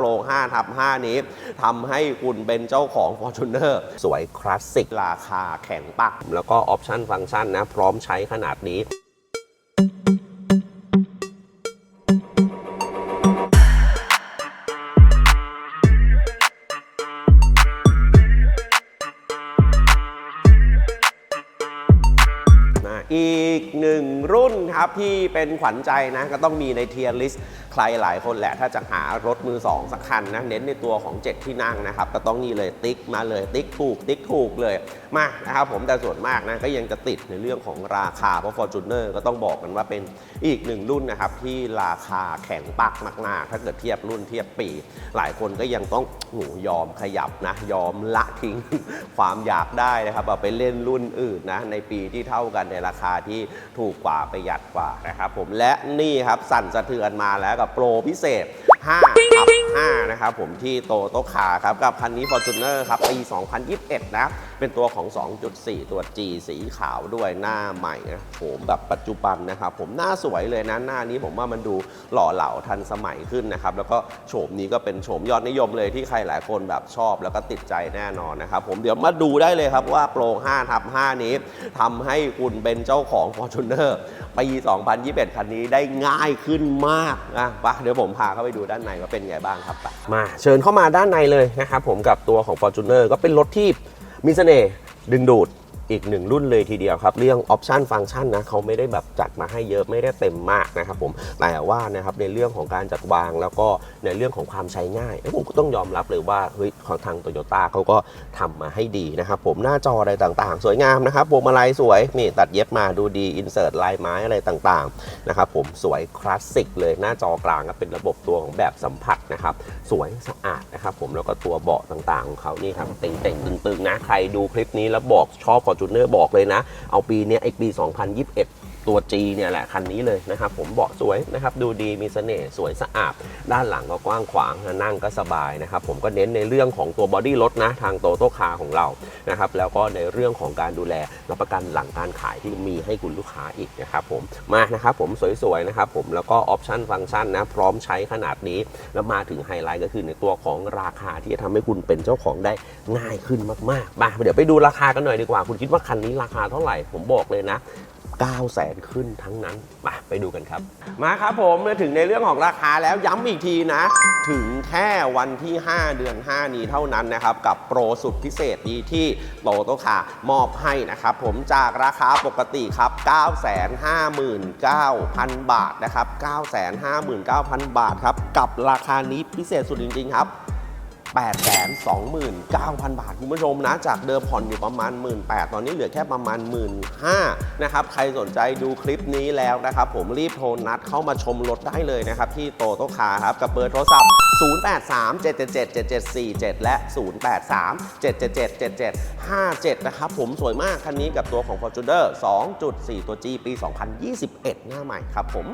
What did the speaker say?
โปร5ทับ5นี้ทำให้คุณเป็นเจ้าของ Fortuner สวยคลาสสิกราคาแข็งปัก แล้วก็ออปชันฟังก์ชันนะ พร้อมใช้ขนาดนี้อีกหนึ่งรุ่นครับที่เป็นขวัญใจนะ ก็ต้องมีในเทียร์ลิสต์ใครหลายคนแหละถ้าจะหารถมือ 2 สักคันนะเน้นในตัวของ 7 ที่นั่งนะครับก็ต้องนี่เลยติ๊กมาเลยติ๊กถูกติ๊กถูกเลยมานะครับผมแต่ส่วนมากนะก็ยังจะติดในเรื่องของราคาเพราะ Fortuner ก็ต้องบอกกันว่าเป็นอีกหนึ่งรุ่นนะครับที่ราคาแข็งปักมากๆ ถ้าเกิดเทียบรุ่นเทียบปี หลายคนก็ยังต้องโหยอมขยับนะยอมละทิ้งความอยากได้นะครับเอาไปเล่นรุ่นอื่นนะในปีที่เท่ากันในราคาที่ถูกกว่าประหยัดกว่านะครับผมและนี่ครับสั่นสะเทือนมาแล้วกับโปรพิเศษ5ทับ5นะครับผมที่โตโตคาครับกับคันนี้ Fortuner ครับปี 2021 นะ เป็นตัวของ 2.4 ตัว G สีขาวด้วยหน้าใหม่นะโฉมแบบปัจจุบันนะครับผมหน้าสวยเลยนะ หน้านี้ผมว่ามันดูหล่อเหลาทันสมัยขึ้นนะครับ แล้วก็โฉมนี้ก็เป็นโฉมยอดนิยมเลยที่ใครหลายคนแบบชอบแล้วก็ติดใจแน่นอนนะครับผมเดี๋ยวมาดูได้เลยครับว่าโปร5ทับ5นี้ทำให้คุณเป็นเจ้าของ Fortuner ปี 2021 คันนี้ได้ง่ายขึ้นมากนะปะเดี๋ยวผมพาเข้าไปดูด้านในว่าเป็นไงบ้างครับมาเชิญเข้ามาด้านในเลยนะครับผมกับตัวของ Fortuner ก็เป็นรถที่มีเสน่ห์ดึงดูด อีกหนึ่งรุ่นเลยทีเดียวครับ เรื่องออปชันฟังก์ชันนะเขาไม่ได้แบบจัดมาให้เยอะไม่ได้เต็มมากนะครับผมแต่ว่านะครับในเรื่องของการจัดวางแล้วก็ในเรื่องของความใช้ง่ายผมก็ต้องยอมรับเลยว่าเฮ้ยของทางโตโยต้าเขาก็ทำมาให้ดีนะครับผมหน้าจออะไรต่างๆ สวยงามนะครับพวงมาลัยสวยนี่ตัดเย็บมาดูดีอินเสิร์ตลายไม้อะไรต่างๆนะครับผมสวยคลาสสิกเลยหน้าจอกลางก็เป็นระบบตัวของแบบสัมผัสนะครับสวยสะอาดนะครับผมแล้วก็ตัวเบาะต่างๆของเขานี่ครับเต่งๆตึงๆนะใครดูคลิปนี้แล้วบอกชอบจูเนอร์บอกเลยนะ เอาปีนี้ไอปี 2021 ตัว G เนี่ยแหละคันนี้เลยนะครับผมเบาะสวยนะครับดูดีมีเสน่ห์สวยสะอาด ด้านหลังก็กว้างขวางนั่งก็สบายนะครับผมก็เน้นในเรื่องของตัวบอดี้รถนะทางโตโตคาของเรานะครับแล้วก็ในเรื่องของการดูแลรับประกันหลังการขายที่มีให้คุณลูกค้าอีกนะครับผมมานะครับผมสวยๆนะครับผมแล้วก็ออปชันฟังก์ชันนะพร้อมใช้ขนาดนี้ แล้วมาถึงไฮไลท์ก็คือในตัวของราคาที่จะทำให้คุณเป็นเจ้าของได้ง่ายขึ้นมากๆมาเดี๋ยวไปดูราคากันหน่อยดีกว่า คุณคิดว่าคันนี้ราคาเท่าไหร่ผมบอกเลยนะ 9 0 0แสนขึ้นทั้งนั้นมาไปดูกันครับ มาครับผมมาถึงในเรื่องของราคาแล้วย้ำอีกทีนะ ถึงแค่วันที่ 5 เดือน 5 นี้เท่านั้นนะครับ กับโปรสุดพิเศษดีที่โตโตคามอบให้นะครับ ผมจากราคาปกติครับ 959,000บาทนะครับ 959,000 บาทครับ กับราคานี้พิเศษสุดจริง ๆ ครับ 829,000 บาท คุณผู้ชมนะ จากเดิมผ่อนอยู่ประมาณ 18,000ตอนนี้เหลือแค่ประมาณ 15,000นะครับ ใครสนใจดูคลิปนี้แล้วนะครับ ผมรีบโทรนัดเข้ามาชมรถได้เลยนะครับ ที่โตโตคาครับ กับเบอร์โทรศัพท์ 0837777747 และ 0837777757 นะครับผมสวยมากคันนี้กับตัวของ Fortuner 2.4 ตัว G ปี 2021 หน้าใหม่ครับผม